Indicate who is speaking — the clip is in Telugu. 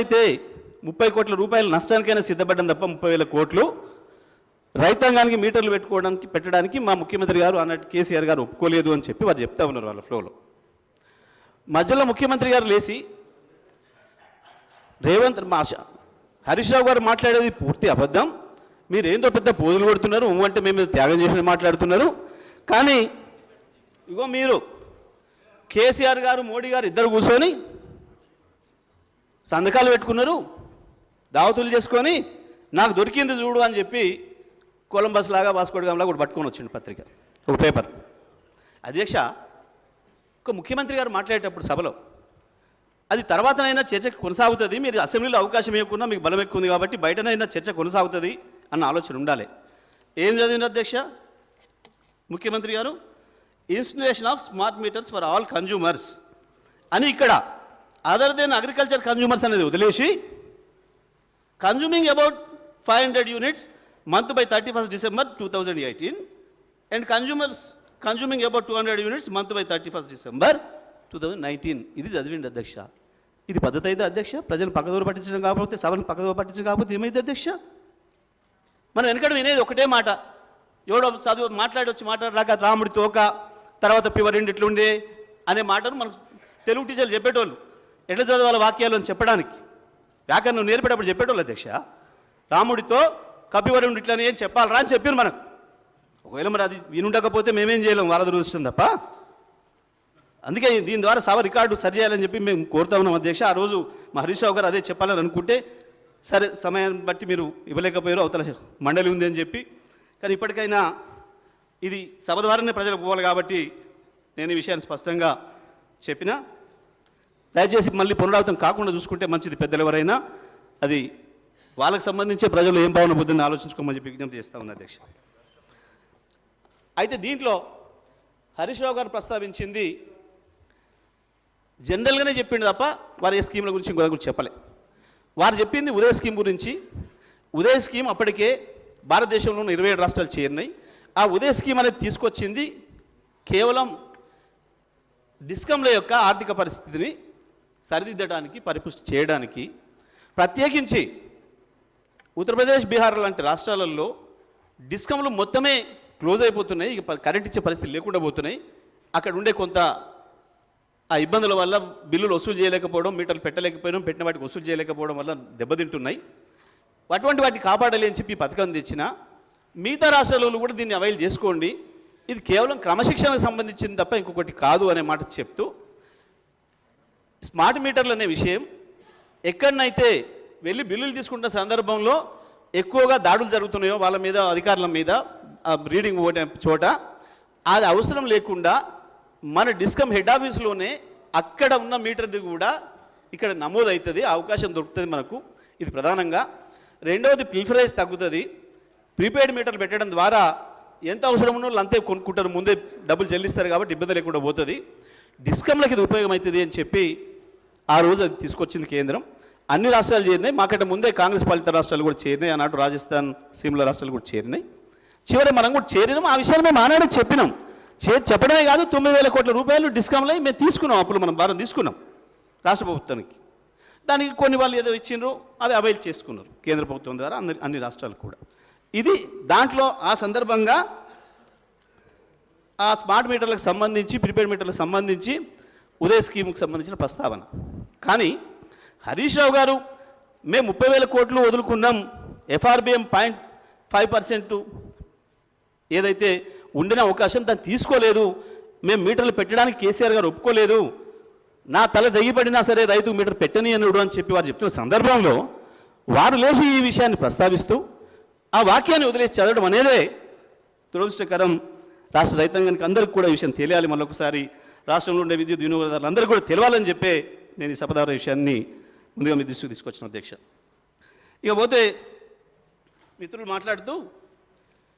Speaker 1: అయితే ముప్పై కోట్ల రూపాయల నష్టానికైనా సిద్ధపడ్డం తప్ప ముప్పై వేల కోట్లు రైతాంగానికి మీటర్లు పెట్టుకోవడానికి పెట్టడానికి మా ముఖ్యమంత్రి గారు అన్నట్టు కేసీఆర్ గారు ఒప్పుకోలేదు అని చెప్పి వారు చెప్తా ఉన్నారు వాళ్ళ ఫ్లోలో మధ్యలో ముఖ్యమంత్రి గారు లేచి రేవంత్ మా హరీష్ రావు గారు మాట్లాడేది పూర్తి అబద్ధం. మీరు ఏందో పెద్ద పోజులు కొడుతున్నారు అంటే మేము త్యాగం చేసిన మాట్లాడుతున్నారు. కానీ ఇగో మీరు కేసీఆర్ గారు మోడీ గారు ఇద్దరు కూర్చొని సంతకాలు పెట్టుకున్నారు దావతులు చేసుకొని నాకు దొరికింది చూడు అని చెప్పి కొలంబస్ లాగా వాస్కోడ్గామ్లా కూడా పట్టుకొని వచ్చింది పత్రిక ఒక పేపర్. అధ్యక్ష ఒక ముఖ్యమంత్రి గారు మాట్లాడేటప్పుడు సభలో అది తర్వాతనైనా చర్చ కొనసాగుతుంది మీరు అసెంబ్లీలో అవకాశం ఇవ్వకుండా మీకు బలం ఎక్కువ ఉంది కాబట్టి బయటనైనా చర్చ కొనసాగుతుంది అన్న ఆలోచన ఉండాలి. ఏం చదివింది అధ్యక్ష? ముఖ్యమంత్రి గారు installation of smart meters for all consumers అని ఇక్కడ అదర్ దెన్ అగ్రికల్చర్ కన్జ్యూమర్స్ అనేది వదిలేసి consuming about five hundred units month by thirty first December two thousand eighteen and consumers consuming about two hundred units month by thirty first December two thousand nineteen ఇది చదివిండి అధ్యక్ష. ఇది పద్ధతి అయితే అధ్యక్ష. ప్రజలు పక్కదోరు పట్టించడం కాకపోతే సభను పక్కదోరు పట్టించడం కాకపోతే ఏమైంది అధ్యక్ష? మనం వెనకడ వినేది ఒకటే మాట. ఎవడో చదువు మాట్లాడి వచ్చి మాట్లాడరాక రాముడి తోక తర్వాత పివరిండి ఇట్లుండే అనే మాటను మనకు తెలుగు టీచర్లు చెప్పేటోళ్ళు. ఎట్లా చదవాలి వాక్యాలు అని చెప్పడానికి? వ్యాకరణం నేర్పేటప్పుడు చెప్పేటోళ్ళు అధ్యక్ష రాముడితో కపివరుడు ఇట్లా ఏం చెప్పాలరా అని చెప్పారు మనకు. ఒకవేళ మరి అది వినుండకపోతే మేమేం చేయలేం వాళ్ళ దురదృష్టం తప్ప. అందుకే దీని ద్వారా సభ రికార్డు సరి చేయాలని చెప్పి మేము కోరుతా ఉన్నాం అధ్యక్ష ఆ రోజు మా హరీష్ రావు గారు అదే చెప్పాలని అనుకుంటే సరే సమయాన్ని బట్టి మీరు ఇవ్వలేకపోయారు అవతల మండలి ఉంది అని చెప్పి. కానీ ఇప్పటికైనా ఇది సభ ద్వారానే ప్రజలకు పోవాలి కాబట్టి నేను ఈ విషయాన్ని స్పష్టంగా చెప్పిన. దయచేసి మళ్ళీ పునరావృతం కాకుండా చూసుకుంటే మంచిది. పెద్దలు ఎవరైనా అది వాళ్ళకి సంబంధించే ప్రజలు ఏం భావన బుద్ధిని ఆలోచించుకోమని చెప్పి విజ్ఞప్తి చేస్తా ఉన్నా అధ్యక్ష. అయితే దీంట్లో హరీష్ రావు గారు ప్రస్తావించింది జనరల్గానే చెప్పిండు తప్ప వారి ఏ స్కీమ్ల గురించి ఇంకో గురించి చెప్పలే. వారు చెప్పింది ఉదయ స్కీమ్ గురించి. ఉదయ స్కీమ్ అప్పటికే భారతదేశంలో ఉన్న ఇరవై ఏడు రాష్ట్రాలు చేరినాయి. ఆ ఉదయ స్కీమ్ అనేది తీసుకొచ్చింది కేవలం డిస్కంల యొక్క ఆర్థిక పరిస్థితిని సరిదిద్దడానికి పరిపుష్టి చేయడానికి ప్రత్యేకించి ఉత్తరప్రదేశ్ బీహార్ లాంటి రాష్ట్రాలలో డిస్కంలు మొత్తమే క్లోజ్ అయిపోతున్నాయి. ఇక కరెంట్ ఇచ్చే పరిస్థితి లేకుండా పోతున్నాయి. అక్కడ ఉండే కొంత ఆ ఇబ్బందుల వల్ల బిల్లులు వసూలు చేయలేకపోవడం మీటర్లు పెట్టలేకపోవడం పెట్టిన వాటికి వసూలు చేయలేకపోవడం వల్ల దెబ్బతింటున్నాయి. అటువంటి వాటిని కాపాడాలి అని చెప్పి పథకం తెచ్చిన మిగతా రాష్ట్రాలలో కూడా దీన్ని అవైల్ చేసుకోండి. ఇది కేవలం క్రమశిక్షణకు సంబంధించింది తప్ప ఇంకొకటి కాదు అనే మాట చెప్తూ స్మార్ట్ మీటర్లు అనే విషయం ఎక్కడనైతే వెళ్ళి బిల్లులు తీసుకుంటున్న సందర్భంలో ఎక్కువగా దాడులు జరుగుతున్నాయో వాళ్ళ మీద అధికారుల మీద రీడింగ్ ఓటే చోట అది అవసరం లేకుండా మన డిస్కమ్ హెడ్ ఆఫీస్లోనే అక్కడ ఉన్న మీటర్ది కూడా ఇక్కడ నమోదు అవుతుంది అవకాశం దొరుకుతుంది మనకు. ఇది ప్రధానంగా. రెండవది ప్రిఫరెన్స్ తగ్గుతుంది. ప్రీపెయిడ్ మీటర్లు పెట్టడం ద్వారా ఎంత అవసరం ఉన్న వాళ్ళు అంతే కొనుక్కుంటారు ముందే డబ్బులు చెల్లిస్తారు కాబట్టి ఇబ్బంది లేకుండా పోతుంది. డిస్కమ్లకి ఇది ఉపయోగం అవుతుంది అని చెప్పి ఆ రోజు అది తీసుకొచ్చింది కేంద్రం. అన్ని రాష్ట్రాలు చేరినాయి. మాకంటే ముందే కాంగ్రెస్ పాలిత రాష్ట్రాలు కూడా చేరినాయి. ఆనాడు రాజస్థాన్ సిమ్లా రాష్ట్రాలు కూడా చేరినాయి. చివరి మనం కూడా చేరినాం. ఆ విషయాన్ని మేము ఆనాడే చెప్పినాం. చే చెప్పడమే కాదు తొమ్మిది వేల కోట్ల రూపాయలు డిస్కౌంట్లో మేము తీసుకున్నాం. అప్పుడు మనం భారం తీసుకున్నాం. రాష్ట్ర ప్రభుత్వానికి. దానికి కొన్ని వాళ్ళు ఏదో ఇచ్చిండ్రు అవి అవైల్ చేసుకున్నారు. కేంద్ర ప్రభుత్వం ద్వారా అన్ని అన్ని రాష్ట్రాలు కూడా. ఇది దాంట్లో ఆ సందర్భంగా ఆ స్మార్ట్ మీటర్లకు సంబంధించి ప్రీపెయిడ్ మీటర్లకు సంబంధించి ఉదయ స్కీమ్కి సంబంధించిన ప్రస్తావన. కానీ హరీష్ రావు గారు మేము ముప్పై వేల కోట్లు వదులుకున్నాం. ఎఫ్ఆర్బిఎం పాయింట్ ఫైవ్ పర్సెంట్ ఏదైతే ఉండిన అవకాశం దాన్ని తీసుకోలేదు. మేము మీటర్లు పెట్టడానికి కేసీఆర్ గారు ఒప్పుకోలేదు. నా తల దెయ్యబడినా సరే రైతు మీటర్ పెట్టని అనుడు అని చెప్పి వారు చెప్తున్న సందర్భంలో వారు లేచి ఈ విషయాన్ని ప్రస్తావిస్తూ ఆ వాక్యాన్ని వదిలేసి చదవడం అనేదే దురదృష్టకరం. రాష్ట్ర రైతాంగానికి అందరికీ కూడా ఈ విషయం తెలియాలి. మరొకసారి రాష్ట్రంలో ఉండే విద్యుత్ వినియోగదారులు అందరూ కూడా తెలవాలని చెప్పే నేను ఈ సపదార విషయాన్ని ముందుగా మీ దృష్టికి తీసుకొచ్చిన అధ్యక్ష. ఇక పోతే మిత్రులు మాట్లాడుతూ